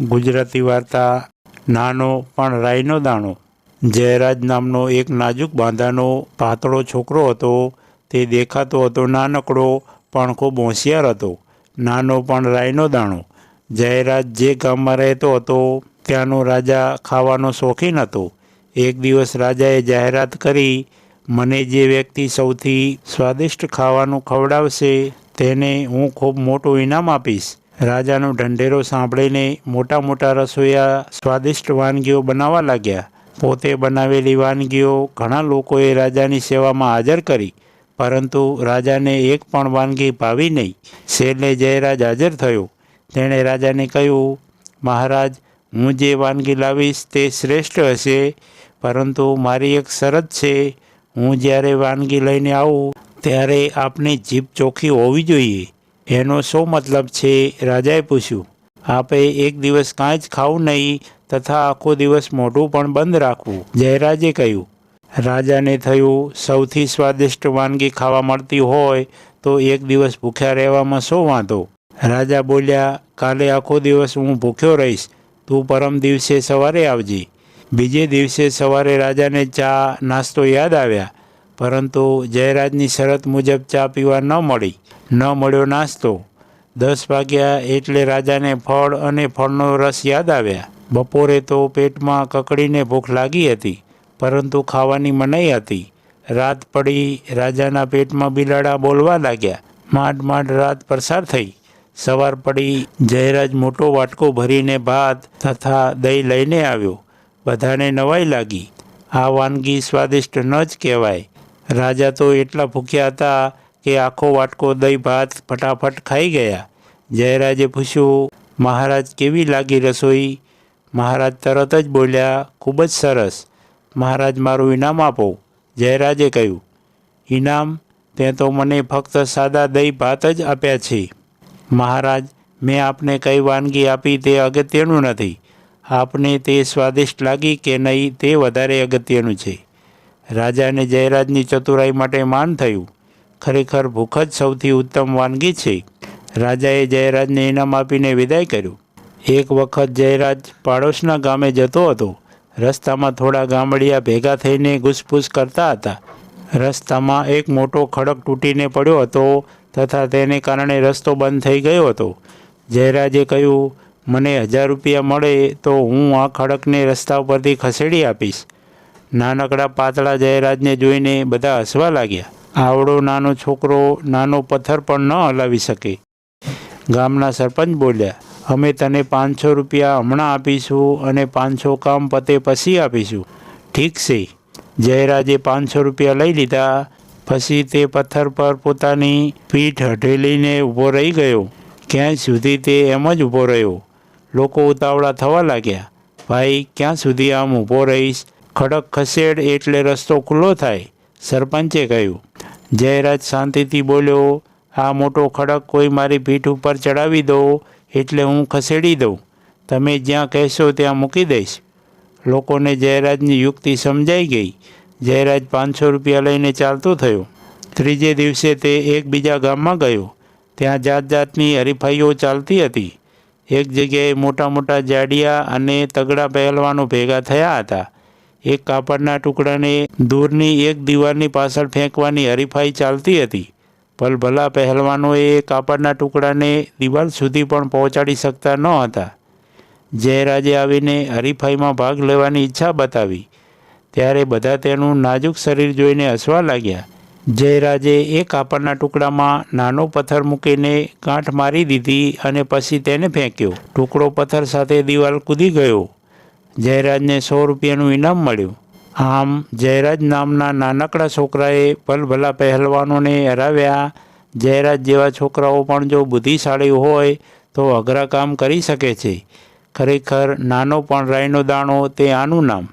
ગુજરાતી વાર્તા નાનો પણ રાયનો દાણો. જયરાજ નામનો એક નાજુક બાંધાનો પાતળો છોકરો હતો. તે દેખાતો હતો નાનકડો, પણ ખૂબ હોશિયાર હતો. નાનો પણ રાયનો દાણો. જયરાજ જે ગામમાં રહેતો હતો, ત્યાંનો રાજા ખાવાનો શોખીન હતો. એક દિવસ રાજાએ જાહેરાત કરી, મને જે વ્યક્તિ સૌથી સ્વાદિષ્ટ ખાવાનું ખવડાવશે, તેને હું ખૂબ મોટું ઇનામ આપીશ. રાજાનો ઢંઢેરો સાંભળીને મોટા મોટા રસોઈયા સ્વાદિષ્ટ વાનગીઓ બનાવવા લાગ્યા. પોતે બનાવેલી વાનગીઓ ઘણા લોકોએ રાજાની સેવામાં હાજર કરી, પરંતુ રાજાને એક પણ વાનગી ભાવી નહીં. છેલ્લે જયરાજ હાજર થયો. તેણે રાજાને કહ્યું, મહારાજ, હું જે વાનગી લાવીશ તે શ્રેષ્ઠ હશે, પરંતુ મારી એક શરત છે. હું જ્યારે વાનગી લઈને આવું, ત્યારે આપની જીભ ચોખ્ખી હોવી જોઈએ. એનો શું મતલબ છે? રાજાએ પૂછ્યું. આપે એક દિવસ કાંઈ જ ખાવું નહીં, તથા આખો દિવસ મોઢું પણ બંધ રાખવું. જયરાજે કહ્યું, રાજાને થયું સૌથી સ્વાદિષ્ટ વાનગી ખાવા મળતી હોય, તો એક દિવસ ભૂખ્યા રહેવામાં શું વાંધો? રાજા બોલ્યા, કાલે આખો દિવસ હું ભૂખ્યો રહીશ. તું પરમ દિવસે સવારે આવજે. બીજે દિવસે સવારે રાજાને ચા, નાસ્તો યાદ આવ્યા. પરંતુ જયરાજની શરત મુજબ ચા પીવા ન મળી. ન મળ્યો નાસ્તો. દસ વાગ્યા એટલે રાજાને ફળ અને ફળનો રસ યાદ આવ્યા. બપોરે તો પેટમાં કકડીને ભૂખ લાગી હતી, પરંતુ ખાવાની મનાઈ હતી. રાત પડી, રાજાના પેટમાં બિલાડા બોલવા લાગ્યા. માંડ માંડ રાત પસાર થઈ. સવાર પડી, જયરાજ મોટો વાટકો ભરીને ભાત તથા દહીં લઈને આવ્યો. બધાને નવાઈ લાગી. આ વાનગી સ્વાદિષ્ટ ન જ કહેવાય. રાજા તો એટલા ભૂખ્યા હતા કે આખો વાટકો દહીં ભાત ફટાફટ ખાઈ ગયા. જયરાજે પૂછ્યું, મહારાજ, કેવી લાગી રસોઈ? મહારાજ તરત જ બોલ્યા, ખૂબ જ સરસ. મહારાજ, મારું ઇનામ આપો. જયરાજે કહ્યું, ઇનામ? તે તો મને ફક્ત સાદા દહીં ભાત જ આપ્યા છે. મહારાજ, મેં આપને કઈ વાનગી આપી તે અગત્યનું નથી. આપને તે સ્વાદિષ્ટ લાગી કે નહીં તે વધારે અગત્યનું છે. રાજાને જયરાજની ચતુરાઈ માટે માન થયું. ખરેખર ભૂખ જ સૌથી ઉત્તમ વાનગી છે. રાજાએ જયરાજને ઇનામ આપીને વિદાય કર્યું. એક વખત જયરાજ પાડોશના ગામે જતો હતો. રસ્તામાં થોડા ગામડિયા ભેગા થઈને ઘૂસપૂસ કરતા હતા. રસ્તામાં એક મોટો ખડક તૂટીને પડ્યો હતો તથા તેને કારણે રસ્તો બંધ થઈ ગયો હતો. જયરાજે કહ્યું, મને હજાર રૂપિયા મળે તો હું આ ખડકને રસ્તા ઉપરથી ખસેડી આપીશ. નાનકડા પાતળા જયરાજને જોઈને બધા હસવા લાગ્યા. આવડો નાનો છોકરો નાનો પથ્થર પણ ન હલાવી શકે. ગામના સરપંચ બોલ્યા, અમે તને પાંચસો રૂપિયા હમણાં આપીશું અને પાંચસો કામ પતે પછી આપીશું. ઠીક છે. જયરાજે પાંચસો રૂપિયા લઈ લીધા. પછી તે પથ્થર પર પોતાની પીઠ હઢેલીને ઊભો રહી ગયો. ક્યાંય સુધી તે એમ જ ઊભો રહ્યો. લોકો ઉતાવળા થવા લાગ્યા. ભાઈ, ક્યાં સુધી આમ ઊભો રહીશ? ખડક ખસેડ એટલે રસ્તો ખુલ્લો થાય, સરપંચે કહ્યું. જયરાજ શાંતિથી બોલ્યો, આ મોટો ખડક કોઈ મારી પીઠ ઉપર ચડાવી દો, એટલે હું ખસેડી દઉં. તમે જ્યાં કહેશો ત્યાં મૂકી દઈશ. લોકોને જયરાજની યુક્તિ સમજાઈ ગઈ. જયરાજ પાંચસો રૂપિયા લઈને ચાલતો થયો. ત્રીજે દિવસે તે એકબીજા ગામમાં ગયો. ત્યાં જાત જાતની હરીફાઈઓ ચાલતી હતી. એક જગ્યાએ મોટા મોટા જાડિયા અને તગડા પહેલવાનો ભેગા થયા હતા. એક કાપડના ટુકડાને દૂરની એક દીવારની પાછળ ફેંકવાની હરીફાઈ ચાલતી હતી. ભલભલા પહેલવાનોએ કાપડના ટુકડાને દિવાલ સુધી પણ પહોંચાડી શકતા ન હતા. જયરાજે આવીને હરીફાઈમાં ભાગ લેવાની ઈચ્છા બતાવી. ત્યારે બધા તેનું નાજુક શરીર જોઈને હસવા લાગ્યા. જયરાજે એ કાપડના ટુકડામાં નાનો પથ્થર મૂકીને ગાંઠ મારી દીધી અને પછી તેને ફેંક્યો. ટુકડો પથ્થર સાથે દિવાલ કૂદી ગયો. જયરાજને સો રૂપિયાનું ઇનામ મળ્યું. આમ, જયરાજ નામના નાનકડા છોકરાએ ભલભલા પહેલવાનોને હરાવ્યા. જયરાજ જેવા છોકરાઓ પણ જો બુદ્ધિશાળી હોય, તો અઘરા કામ કરી શકે છે. ખરેખર નાનો પણ રાયનો દાણો તે આનું નામ.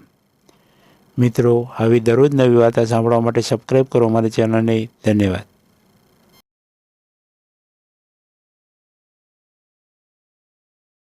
મિત્રો, આવી દરરોજ નવી વાર્તા સાંભળવા માટે સબસ્ક્રાઈબ કરો અમારી ચેનલને. ધન્યવાદ.